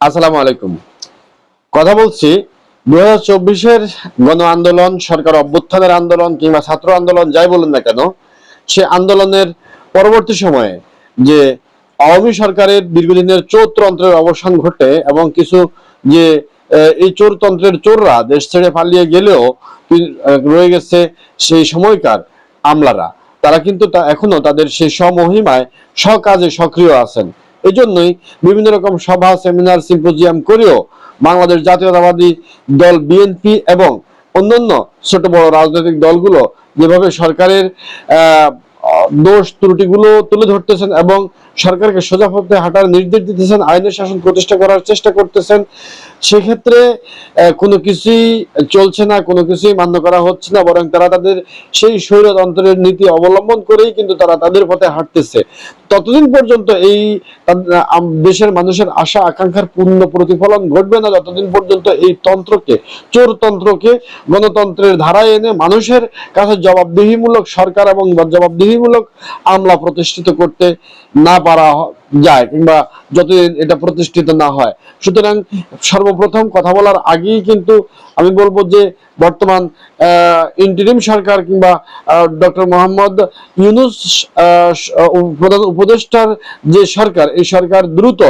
আসসালামু আলাইকুম। কথা বলছি দু হাজার চব্বিশের গণ আন্দোলন, সরকার অভ্যুত্থানের আন্দোলন কিংবা ছাত্র আন্দোলন যাই বলুন না কেন, সে আন্দোলনের পরবর্তী সময়ে যে আওয়ামী সরকারের দীর্ঘদিনের চোরতন্ত্রের অবসান ঘটে এবং কিছু যে এই চোরতন্ত্রের চোররা দেশ ছেড়ে পালিয়ে গেলেও রয়ে গেছে সেই সময়কার আমলারা। তারা কিন্তু এখনও তাদের সেই স্বমহিমায় স্বকাজে সক্রিয় আছেন। এজন্যই বিভিন্ন রকম সভা সেমিনার সিম্পোজিয়াম করেও বাংলাদেশ জাতীয়তাবাদী দল বিএনপি এবং অন্যান্য ছোট বড় রাজনৈতিক দলগুলো যেভাবে সরকারের দোষ ত্রুটিগুলো তুলে ধরতেছেন এবং সরকারকে সোজা পথে হাঁটার নির্দেশ দিতেছেন, আইনের শাসন প্রতিষ্ঠা করার চেষ্টা করতেছেন। সেক্ষেত্রে কোনো কিছুই চলছে না, কোনো কিছুই মান্য করা হচ্ছে না, বরং তারা তাদের সেই স্বৈরতন্ত্রের নীতি অবলম্বন করেই কিন্তু তারা তাদের পথে হাঁটতেছে। ততদিন পর্যন্ত এই দেশের মানুষের আশা, আকাঙ্ক্ষার পূর্ণ প্রতিফলন ঘটবে না। যতদিন পর্যন্ত এই তন্ত্রকে, চোরতন্ত্রকে, গণতন্ত্রের ধারায় এনে মানুষের কাছে জবাবদিহিমূলক সরকার এবং জবাবদিহিমূলক আমলা প্রতিষ্ঠিত করতে না পারা যায় কিংবা যতদিন এটা প্রতিষ্ঠিত না হয়। সুতরাং সর্বপ্রথম কথা বলার আগেই কিন্তু আমি বলব যে বর্তমান ইন্টারিম সরকার কিংবা ডক্টর মোহাম্মদ ইউনুস প্রধান উপদেষ্টার যে সরকার, এই সরকার দ্রুত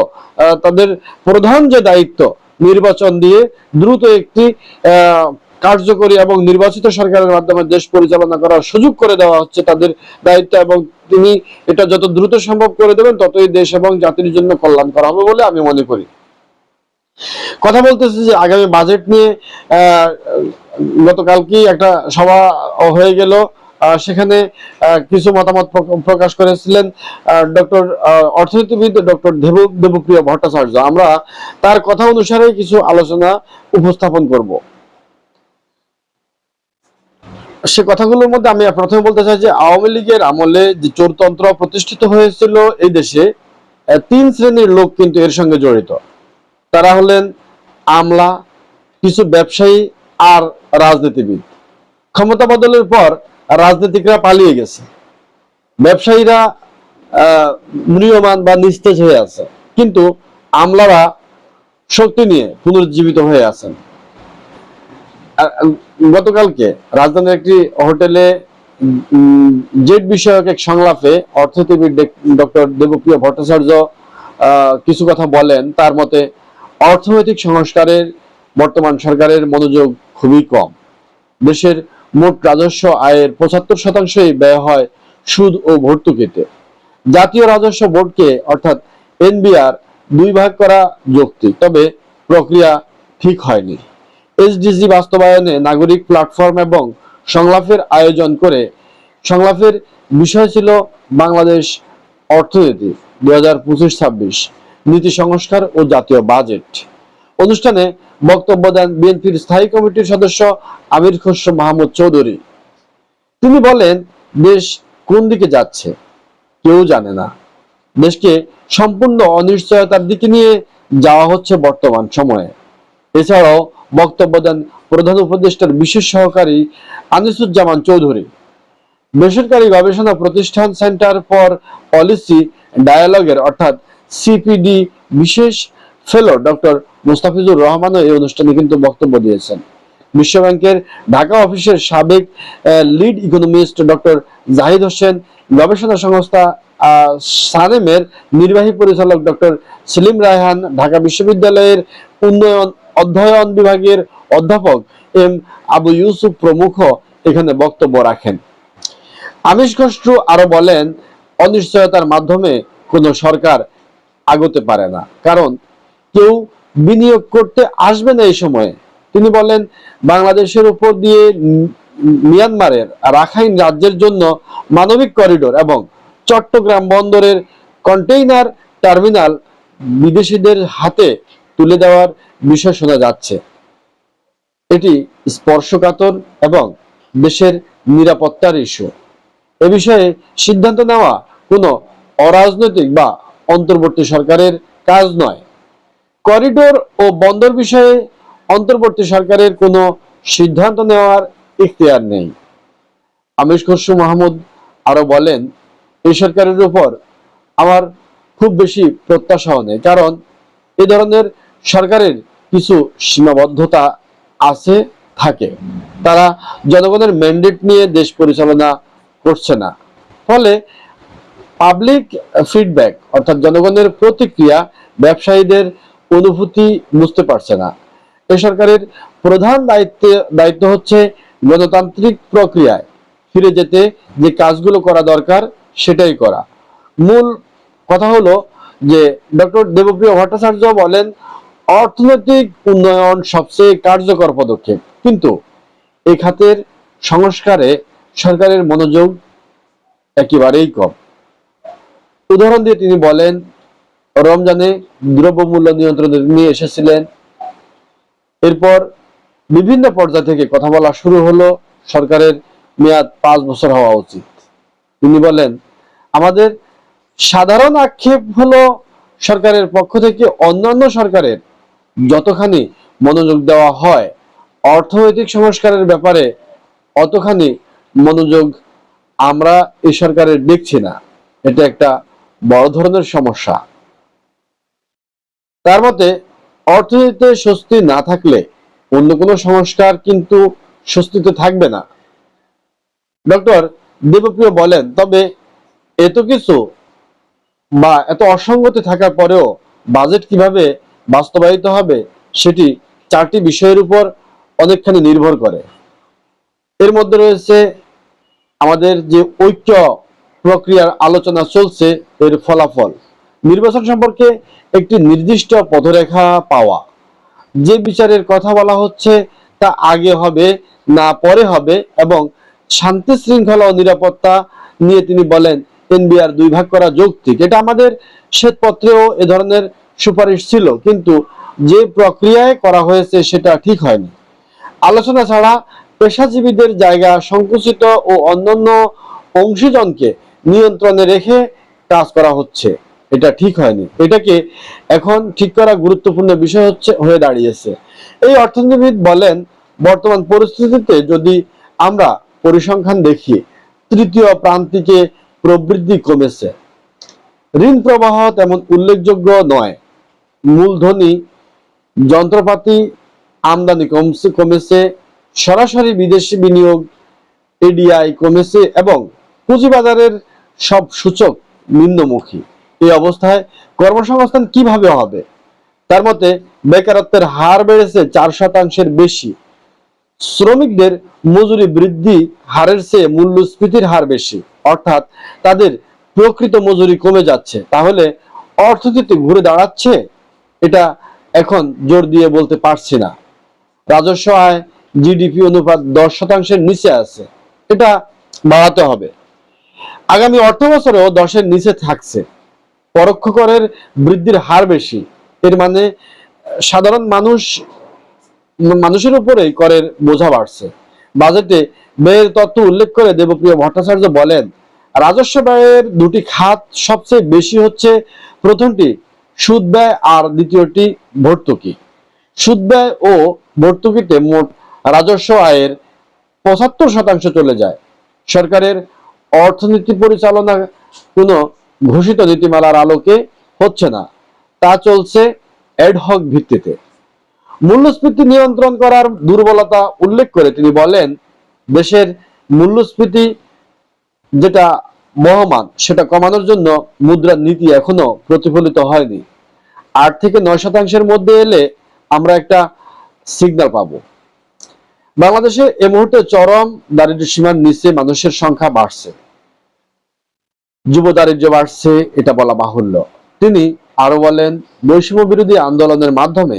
তাদের প্রধান যে দায়িত্ব নির্বাচন দিয়ে দ্রুত একটি কার্যকরী এবং নির্বাচিত সরকারের মাধ্যমে দেশ পরিচালনা করার সুযোগ করে দেওয়া হচ্ছে তাদের দায়িত্ব এবং তিনি এটা যত দ্রুত সম্ভব করে দেবেন, ততই দেশ এবং জাতির জন্য কল্যাণ করা হবে বলে আমি মনে করি। কথা বলতেছি যে আগামী বাজেট নিয়ে গতকালকেই একটা সভা হয়ে গেল সেখানে কিছু মতামত প্রকাশ করেছিলেন ডক্টর অর্থনীতিবিদ ডক্টর দেব, দেবপ্রিয় ভট্টাচার্য। আমরা তার কথা অনুসারে কিছু আলোচনা উপস্থাপন করব। সে কথাগুলোর মধ্যে আমি প্রথমে বলতে চাই যে আওয়ামী লীগের আমলে যে চোরতন্ত্র প্রতিষ্ঠিত হয়েছিল এই দেশে তিন শ্রেণির লোক কিন্তু এর সঙ্গে জড়িত। তারা হলেন আমলা কিছু ব্যবসায়ী আর রাজনীতিবিদ। ক্ষমতা বদলের পর রাজনীতিকরা পালিয়ে গেছে। ব্যবসায়ীরা আহ, ম্রিয়মান বা নিস্তেজ হয়ে আছে। কিন্তু আমলারা শক্তি নিয়ে পুনরুজ্জীবিত হয়ে আছেন। গতকালকে রাজধানীর একটি হোটেলে জেট বিষয়ক এক সংলাপে অর্থনীতিবিদ ডক্টর দেবপ্রিয় ভট্টাচার্য কিছু কথা বলেন। তার মতে, অর্থনৈতিক সংস্কারের বর্তমান সরকারের মনোযোগ খুবই কম। দেশের মোট রাজস্ব আয়ের পঁচাত্তর শতাংশই ব্যয় হয় সুদ ও ভর্তুকিতে। জাতীয় রাজস্ব বোর্ডকে, অর্থাৎ এনবিআর, দুই ভাগ করা যৌক্তিক, তবে প্রক্রিয়া ঠিক হয়নি। এসডিজি বাস্তবায়নে নাগরিক প্ল্যাটফর্ম এবং সংলাপের আয়োজন করে। সংলাপের বিষয় ছিল বাংলাদেশ অর্থনীতি দু হাজার পঁচিশ ছাব্বিশ, নীতি সংস্কার ও জাতীয় বাজেট। অনুষ্ঠানে বক্তব্য দেন বিএনপির স্থায়ী কমিটির সদস্য আমির খসরু মাহমুদ চৌধুরী। তিনি বলেন, দেশ কোন দিকে যাচ্ছে কেউ জানে না। দেশকে সম্পূর্ণ অনিশ্চয়তার দিকে নিয়ে যাওয়া হচ্ছে বর্তমান সময়ে। এছাড়াও বক্তব্য দেন প্রধান উপদেষ্টার বিশেষ সহকারী আনিসুজ্জামান চৌধুরী। বেসরকারি গবেষণা প্রতিষ্ঠান সেন্টার ফর পলিসি ডায়ালগের অর্থাৎ সিপিডি বিশেষ ফেলো ডক্টর মুস্তাফিজুর রহমানও এই অনুষ্ঠানে কিন্তু বক্তব্য দিয়েছেন। বিশ্বব্যাংকের ঢাকা অফিসের সাবেক lead economist doctor Zahid Hossain, গবেষণা সংস্থা সানেমের নির্বাহী পরিচালক ডক্টর সেলিম রায়হান, ঢাকা বিশ্ববিদ্যালয়ের উন্নয়ন অধ্যয়ন বিভাগের অধ্যাপক এম আবু ইউসুফ প্রমুখ এখানে বক্তব্য রাখেন। আমিষ খসরু আরও বলেন, অনিশ্চয়তার মাধ্যমে কোনো সরকার আগতে পারে না। কারণ কেউ বিনিয়োগ করতে আসবে না এই সময়ে। তিনি বলেন, বাংলাদেশের উপর দিয়ে মিয়ানমারের রাখাইন রাজ্যের জন্য মানবিক করিডোর এবং চট্টগ্রাম বন্দরের কন্টেইনার টার্মিনাল বিদেশিদের হাতে তুলে দেওয়ার বিষয় শোনা যাচ্ছে। এটি স্পর্শকাতর এবং দেশের নিরাপত্তার ইস্যু। এ বিষয়ে সিদ্ধান্ত নেওয়া কোনো অরাজনৈতিক বা অন্তর্বর্তী সরকারের কাজ নয়। করিডোর ও বন্দর বিষয়ে অন্তর্বর্তী সরকারের কোনো সিদ্ধান্ত নেওয়ার ইখতিয়ার নেই। আমির খসরু মাহমুদ আরও বলেন এই সরকারের উপর আমার খুব বেশি প্রত্যাশাও নেই, কারণ এ ধরনের সরকারের কিছু সীমাবদ্ধতা আছে, থাকে। তারা জনগণের ম্যান্ডেট নিয়ে দেশ পরিচালনা করছে না। ফলে পাবলিক ফিডব্যাক অর্থাৎ জনগণের প্রতিক্রিয়া ব্যবসায়ীদের অনুভূতি বুঝতে পারছে না। এ সরকারের প্রধান দায়িত্ব দায়িত্ব হচ্ছে গণতান্ত্রিক প্রক্রিয়ায় ফিরে যেতে, যে কাজগুলো করা দরকার সেটাই করা। মূল কথা হলো যে ডক্টর দেবপ্রিয় ভট্টাচার্য বলেন অর্থনৈতিক উন্নয়ন সবচেয়ে কার্যকর পদক্ষেপ। কিন্তু এই খাতের সংস্কারে সরকারের মনোযোগ একেবারেই কম। উদাহরণ দিয়ে তিনি বলেন, রমজানে দ্রব্যমূল্য নিয়ন্ত্রণ নিয়ে এসেছিলেন। এরপর বিভিন্ন পর্যায় থেকে কথা বলা শুরু হলো, সরকারের মেয়াদ পাঁচ বছর হওয়া উচিত। তিনি বলেন, আমাদের সাধারণ আক্ষেপ হলো সরকারের পক্ষ থেকে অন্যান্য সরকারের যতখানি মনোযোগ দেওয়া হয়, অর্থনৈতিক সংস্কারের ব্যাপারে অতখানি মনোযোগ আমরা এই সরকারের দেখছি না। এটা একটা বড় ধরনের সমস্যা। তার মতে, অর্থনীতিতে স্বস্তি না থাকলে অন্য কোনো সংস্কার কিন্তু স্বস্তিতে থাকবে না। ডক্টর দেবপ্রিয় বলেন, তবে এত কিছু বা এত অসঙ্গতি থাকার পরেও বাজেট কীভাবে বাস্তবায়িত হবে, সেটি চারটি বিষয়ের উপর অনেকখানি নির্ভর করে। এর মধ্যে রয়েছে আমাদের যে ঐক্য প্রক্রিয়ার আলোচনা চলছে, এর ফলাফল। নির্বাচন সম্পর্কে একটি নির্দিষ্ট পথরেখা পাওয়া। যে বিচারের কথা বলা হচ্ছে, তা আগে হবে, না পরে হবে এবং শান্তি শৃঙ্খলা ও নিরাপত্তা নিয়ে তিনি বলেন, এনবিআর দুই ভাগ করা যৌক্তিক। এটা আমাদের শ্বেতপত্রেও এ ধরনের সুপারিশ ছিল, কিন্তু যে প্রক্রিয়ায় করা হয়েছে সেটা ঠিক হয়নি। আলোচনা ছাড়া পেশাজীবীদের জায়গা সংকুচিত ও অন্যান্য অংশীজনকে নিয়ন্ত্রণে রেখে কাজ করা হচ্ছে। এটা ঠিক হয়নি। এটাকে এখন ঠিক করা গুরুত্বপূর্ণ বিষয় হচ্ছে, হয়ে দাঁড়িয়েছে। এই অর্থনীতিবিদ বলেন, বর্তমান পরিস্থিতিতে যদি আমরা পরিসংখ্যান দেখি, তৃতীয় প্রান্তিকে প্রবৃদ্ধি কমেছে। ঋণ প্রবাহ তেমন উল্লেখযোগ্য নয়। মূলধনী, যন্ত্রপাতি, আমদানি কমছে, কমেছে, সরাসরি বিদেশি বিনিয়োগ, এডিআই কমেছে এবং পুঁজিবাজারের সব সূচক নিম্নমুখী। এই অবস্থায় কর্মসংস্থান কীভাবে হবে? তার মতে, বেকারত্বের হার বেড়েছে চার শতাংশের বেশি। শ্রমিকদের মজুরি বৃদ্ধি হারের চেয়ে মূল্যস্ফীতির হার বেশি। অর্থাৎ তাদের প্রকৃত মজুরি কমে যাচ্ছে। তাহলে অর্থনীতি ঘুরে দাঁড়াচ্ছে? এটা এখন জোর দিয়ে বলতে পারছি না। রাজস্ব আয় জিডিপি অনুপাত দশ শতাংশের নিচে আছে। এটা বাড়াতে হবে। আগামী অর্থ বছরেও দশের নিচে থাকছে। পরোক্ষ করের বৃদ্ধির হার বেশি। এর মানে সাধারণ মানুষ, মানুষের উপরেই করের বোঝা বাড়ছে। বাজেটে ব্যয়ের তত্ত্ব উল্লেখ করে দেবপ্রিয় ভট্টাচার্য বলেন, রাজস্ব ব্যয়ের দুটি খাত সবচেয়ে বেশি হচ্ছে প্রথমটি সুদ ব্যয় আর দ্বিতীয়টি ভর্তুকি। সুদ ব্যয় ও ভর্তুকিতে মোট রাজস্ব আয়ের পঁচাত্তর শতাংশ চলে যায়। সরকারের অর্থনীতি পরিচালনা কোনো ঘোষিত নীতিমালার আলোকে হচ্ছে না, তা চলছে অ্যাডহক ভিত্তিতে। মূল্যস্ফীতি নিয়ন্ত্রণ করার দুর্বলতা উল্লেখ করে তিনি বলেন, দেশের মূল্যস্ফীতি যেটা বহমান সেটা কমানোর জন্য মুদ্রার নীতি এখনও প্রতিফলিত হয়নি। আট থেকে নয় শতাংশের মধ্যে এলে আমরা একটা সিগন্যাল পাবো। বাংলাদেশে এ মুহূর্তে চরম দারিদ্র সীমার নিচে মানুষের সংখ্যা বাড়ছে। যুব দারিদ্র্য বাড়ছে, এটা বলা বাহুল্য। তিনি আরও বলেন, বৈষম্য বিরোধী আন্দোলনের মাধ্যমে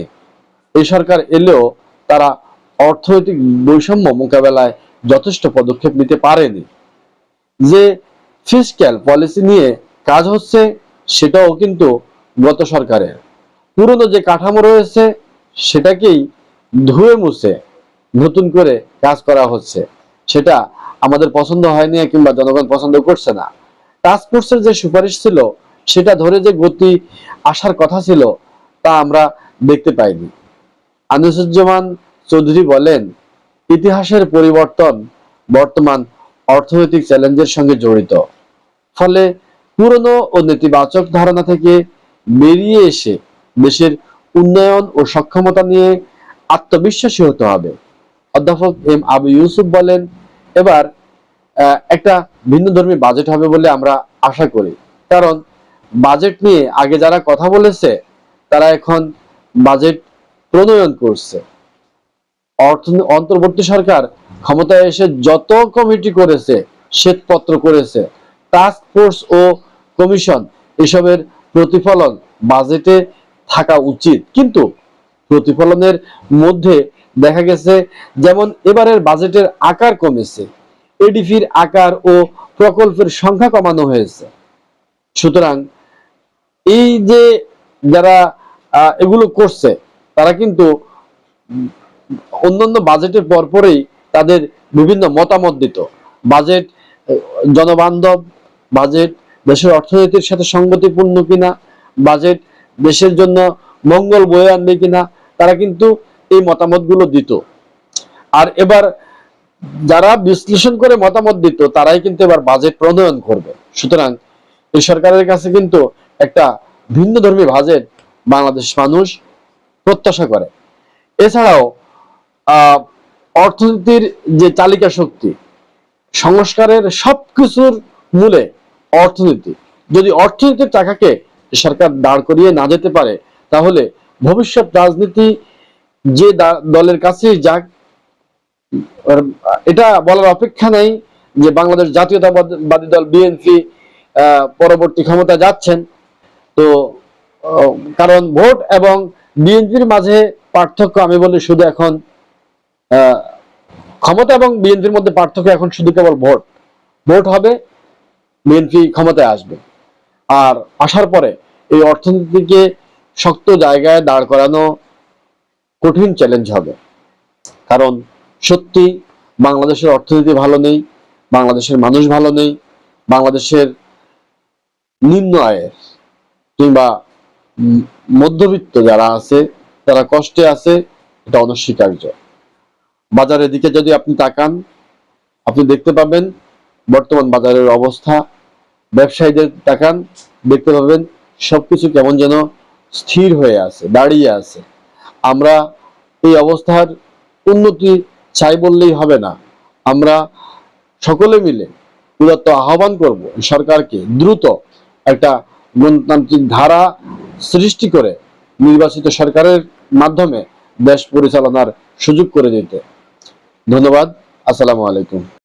এই সরকার এলেও তারা অর্থনৈতিক বৈষম্য মোকাবেলায় যথেষ্ট পদক্ষেপ নিতে পারেনি। যে ফিসক্যাল পলিসি নিয়ে কাজ হচ্ছে, সেটাও কিন্তু গত সরকারের। পুরনো যে কাঠামো রয়েছে, সেটাকেই ধুয়ে মুছে নতুন করে কাজ করা হচ্ছে। সেটা আমাদের পছন্দ হয়নি কিংবা জনগণ পছন্দ করছে না। টাস্ক ফোর্সের যে সুপারিশ ছিল, সেটা ধরে যে গতি আসার কথা ছিল, তা আমরা দেখতে পাইনি। আনিসুজ্জামান চৌধুরী বলেন, ইতিহাসের পরিবর্তন বর্তমান অর্থনৈতিক চ্যালেঞ্জের সঙ্গে জড়িত। ফলে পুরনো ও নেতিবাচক ধারণা থেকে বেরিয়ে এসে দেশের উন্নয়ন ও সক্ষমতা নিয়ে আত্মবিশ্বাসী হতে হবে। অধ্যাপক এম আবু ইউসুফ বলেন, এবার একটা ভিন্ন ধর্মী বাজেট হবে বলে আমরা আশা করি। কারণ, বাজেট নিয়ে আগে যারা কথা বলেছে, তারা এখন বাজেট প্রণয়ন করছে। অন্তর্বর্তী সরকার ক্ষমতায় এসে যত কমিটি করেছে, শ্বেতপত্র করেছে টাস্ক ফোর্স ও কমিশন এসবের প্রতিফলন বাজেটে থাকা উচিত। কিন্তু প্রতিফলনের মধ্যে দেখা গেছে, যেমন এবারের বাজেটের আকার কমেছে, এডিপির আকার ও প্রকল্পের সংখ্যা কমানো হয়েছে। সুতরাং এই যে যারা এগুলো করছে, তারা কিন্তু অন্যান্য বাজেটের পরপরই তাদের বিভিন্ন মতামত দিত। বাজেট জনবান্ধব বাজেট দেশের অর্থনীতির সাথে সঙ্গতিপূর্ণ কিনা, বাজেট দেশের জন্য মঙ্গল বয়ে আনবে কিনা, তারা কিন্তু এই মতামতগুলো দিত। আর এবার যারা বিশ্লেষণ করে মতামত দিত, তারাই কিন্তু এবার বাজেট প্রণয়ন করবে। সুতরাং এই সরকারের কাছে কিন্তু একটা ভিন্ন ধর্মী বাজেট বাংলাদেশ মানুষ প্রত্যাশা করে। এছাড়াও অর্থনীতির যে চালিকা শক্তি, সংস্কারের সবকিছুর মূলে অর্থনীতি। যদি অর্থনীতির টাকাকে সরকার দাঁড় করিয়ে না যেতে পারে, তাহলে ভবিষ্যৎ রাজনীতি যে দলের কাছে যাক এটা বলার অপেক্ষা নাই যে বাংলাদেশ জাতীয়তাবাদী দল বিএনপি পরবর্তী ক্ষমতা যাচ্ছেন। তো কারণ ভোট এবং বিএনপির মাঝে পার্থক্য আমি বলি শুধু এখন ক্ষমতা এবং বিএনপির মধ্যে পার্থক্য এখন শুধু কেবল ভোট। ভোট হবে বিএনপি ক্ষমতায় আসবে। আর আসার পরে এই অর্থনীতিকে শক্ত জায়গায় দাঁড় করানো কঠিন চ্যালেঞ্জ হবে। কারণ সত্যি বাংলাদেশের অর্থনীতি ভালো নেই, বাংলাদেশের মানুষ ভালো নেই, বাংলাদেশের নিম্ন আয়ের কিংবা মধ্যবিত্ত যারা আছে, তারা কষ্টে আছে, এটা অনস্বীকার্য। বাজারের দিকে যদি আপনি তাকান, আপনি দেখতে পাবেন বর্তমান বাজারের অবস্থা ব্যবসায়ীদের তাকান, দেখতে পাবেন সবকিছু কেমন যেন স্থির হয়ে আছে, দাঁড়িয়ে আছে। আমরা এই অবস্থার উন্নতি চাই বললেই হবে না। আমরা সকলে মিলে উদাত্ত আহ্বান করব সরকারকে দ্রুত একটা গণতান্ত্রিক ধারা সৃষ্টি করে নির্বাচিত সরকারের মাধ্যমে দেশ পরিচালনার সুযোগ করে দিতে। ধন্যবাদ। আসসালামু আলাইকুম।